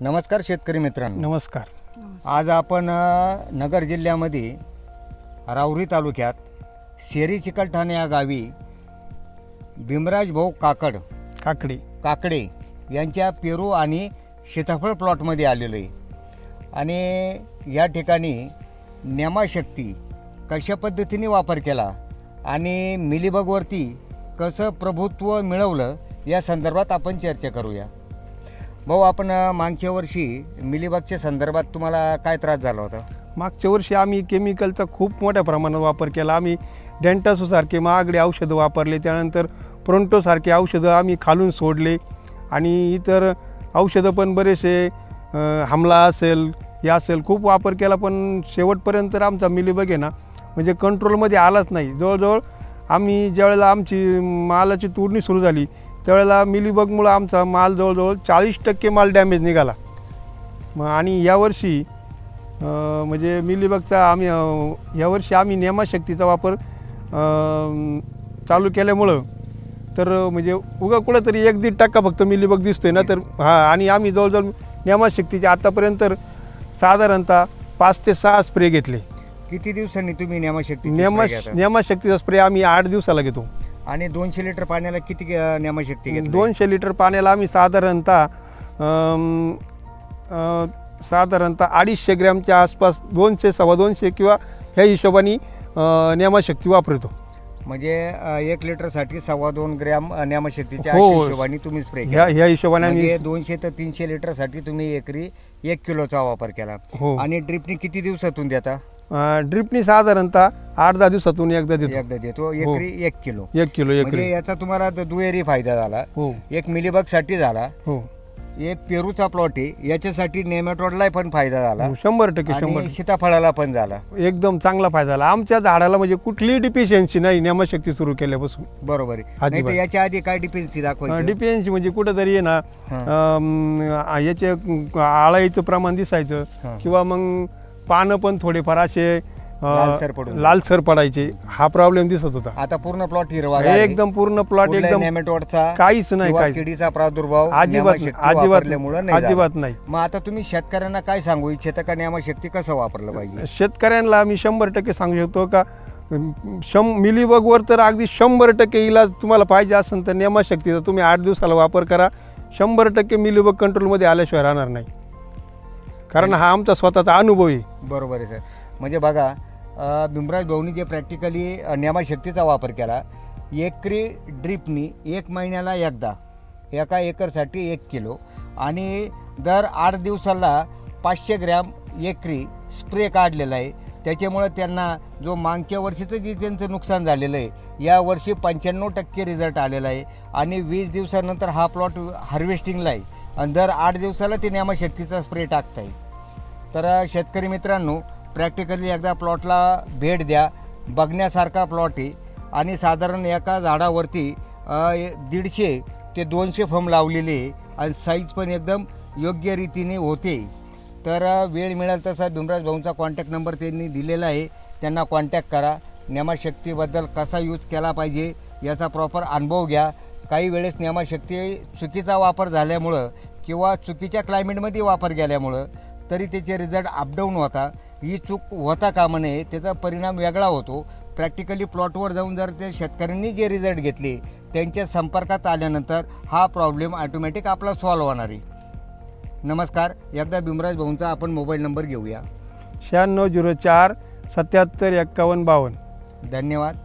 नमस्कार शेतकरी मित्रांनो. नमस्कार. आज आपण अ, नगर जिल्ह्यामध्ये राऊरी तालुक्यात शेरी चिकलठाणे या गावी भीमराज भाऊ काकड काकडी. काकडे यांच्या पेरू आणि सीताफळ प्लॉटमध्ये आलेलो आहे. आणि या ठिकाणी नेमाशक्ती कशा पद्धतीने वापर केला आणि मिलीबगवरती कसं प्रभुत्व मिळवलं या संदर्भात आपण चर्चा करूया. भाऊ आपण अ, मागच्या वर्षी मिलीबागच्या संदर्भात तुम्हाला काय त्रास झाला होता? मागच्या वर्षी आम्ही केमिकलचा खूप मोठ्या प्रमाणात वापर केला. आम्ही डेंटासूसारखे महागडे औषधं वापरले. त्यानंतर प्रोंटोसारखे औषधं आम्ही खालून सोडले. आणि इतर औषधं पण बरेचसे अं, हमला असेल हे असेल खूप वापर केला. पण शेवटपर्यंत तर आमचा मिलीबग आहे ना म्हणजे कंट्रोलमध्ये आलाच नाही. जवळजवळ आम्ही ज्यावेळेला आमची मालाची तोडणी सुरू झाली त्यावेळेला मिलीबगमुळं आमचा माल जवळजवळ चाळीस टक्के माल डॅमेज निघाला. मग आणि यावर्षी म्हणजे मिलीबगचा आम्ही यावर्षी आम्ही नेमाशक्तीचा वापर चालू केल्यामुळं तर म्हणजे उगा कुठंतरी एक दीड टक्का फक्त मिलीबग दिसतोय ना तर हां आणि आम्ही जवळजवळ नेमाशक्तीचे आतापर्यंत तर साधारणतः पाच ते सहा स्प्रे घेतले. किती दिवसांनी तुम्ही नेमाशक्ती नेमा नेमाशक्तीचा स्प्रे आम्ही आठ दिवसाला घेतो. आणि दोनशे लिटर पाण्याला किती अ, नेमाशक्ती घेतली? दोनशे लिटर पाण्याला आम्ही साधारणतः साधारणतः अडीचशे ग्रॅमच्या आसपास दोनशे सव्वा दोनशे किंवा ह्या हिशोबाने नेमाशक्ती वापरतो. म्हणजे एक लिटरसाठी सव्वा दोन ग्रॅम नेमाशक्तीच्या हो. अशा हिशोबाने तुम्ही स्प्रे केला. ह्या हिशोबाने आम्ही म्हणजे दोनशे ते तीनशे लिटरसाठी तुम्ही एकरी एक किलोचा वापर केला. हो. आणि ड्रिपनी किती दिवसातून देता? ड्रिपनी साधारणतः आठ दहा दिवसातून एकदा देतो. एकदा देतो. एकरी एक किलो. एक किलो एक म्हणजे याचा तुम्हाला द- दुहेरी फायदा झाला. हो. एक मिलीबगसाठी झाला. हो. एक पेरूचा प्लॉट आहे. याच्यासाठी नेमॅटोडला पण फायदा झाला. हो, शंभर टक्के शंभर आणि सीताफळाला पण झाला. टक्के. एकदम चांगला फायदा झाला. आमच्या झाडाला म्हणजे कुठलीही डिफिशियन्सी नाही नेमाशक्ती सुरू केल्यापासून. बरोबर आहे. नाही तर अजिबात. याच्या आधी काय डिपेन्सी दाखवायची? डिफिशियन्सी म्हणजे कुठंतरी आहे ना याचे आळाईचं प्रमाण दिसायचं. हा. किंवा मग पानं पण थोडेफार असे लालसर पडून लालसर पडायचे. हा प्रॉब्लेम दिसत होता. आता पूर्ण प्लॉट हिरवा. एकदम पूर्ण प्लॉट एकदम नेमॅटोडचा काहीच नाही किडीचा प्रादुर्भाव अजिबात अजिबात. अजिबात नाही. मग आता तुम्ही शेतकऱ्यांना काय सांगू? इच्छिता का नेमाशक्ती कसं वापरलं पाहिजे? शेतकऱ्यांना आम्ही शंभर टक्के सांगू शकतो का शं मिलीबगवर तर अगदी शंभर टक्के इलाज तुम्हाला पाहिजे असेल तर नेमाशक्तीचा तुम्ही आठ दिवसाला वापर करा. शंभर टक्के मिलीबग कंट्रोलमध्ये आल्याशिवाय राहणार नाही. कारण हा आमचा स्वतःचा अनुभव आहे. बरोबर आहे सर. म्हणजे बघा भीमराज भाऊनी जे प्रॅक्टिकली नियमाशक्तीचा वापर केला एकरी ड्रीपनी एक महिन्याला एकदा एका एकरसाठी एक किलो आणि दर आठ दिवसाला पाचशे ग्रॅम एकरी स्प्रे काढलेला आहे. त्याच्यामुळं त्यांना जो मागच्या वर्षीचं जे त्यांचं नुकसान झालेलं आहे या वर्षी पंच्याण्णव टक्के रिझल्ट आलेला आहे आणि वीस दिवसानंतर हा प्लॉट हार्वेस्टिंगला आहे. आणि दर आठ दिवसाला ते नियमाशक्तीचा स्प्रे टाकत आहे तर शेतकरी मित्रांनो प्रॅक्टिकली एकदा प्लॉटला भेट द्या. बघण्यासारखा प्लॉट आहे. आणि साधारण एका झाडावरती दीडशे ते दोनशे फम लावलेले आहे. आणि साईज पण एकदम योग्य रीतीने होते. तर वेळ मिळेल तसा भीमराज भाऊंचा कॉन्टॅक्ट नंबर त्यांनी दिलेला आहे. त्यांना कॉन्टॅक्ट करा. नेमाशक्तीबद्दल कसा यूज केला पाहिजे याचा प्रॉपर अनुभव घ्या. काही वेळेस नेमाशक्ती चुकीचा वापर झाल्यामुळं किंवा चुकीच्या क्लायमेटमध्ये वापर गेल्यामुळं तरी त्याचे रिझल्ट अपडाऊन होता. ही चूक होता कामा नये त्याचा परिणाम वेगळा होतो. प्रॅक्टिकली प्लॉटवर जाऊन जर ते शेतकऱ्यांनी जे रिझल्ट घेतले त्यांच्या संपर्कात आल्यानंतर हा प्रॉब्लेम ऑटोमॅटिक आपला सॉल्व्ह होणार आहे. नमस्कार एकदा भीमराज भाऊंचा आपण मोबाईल नंबर घेऊया. शहाण्णव झिरो चार सत्याहत्तर एक्कावन्न बावन्न. धन्यवाद.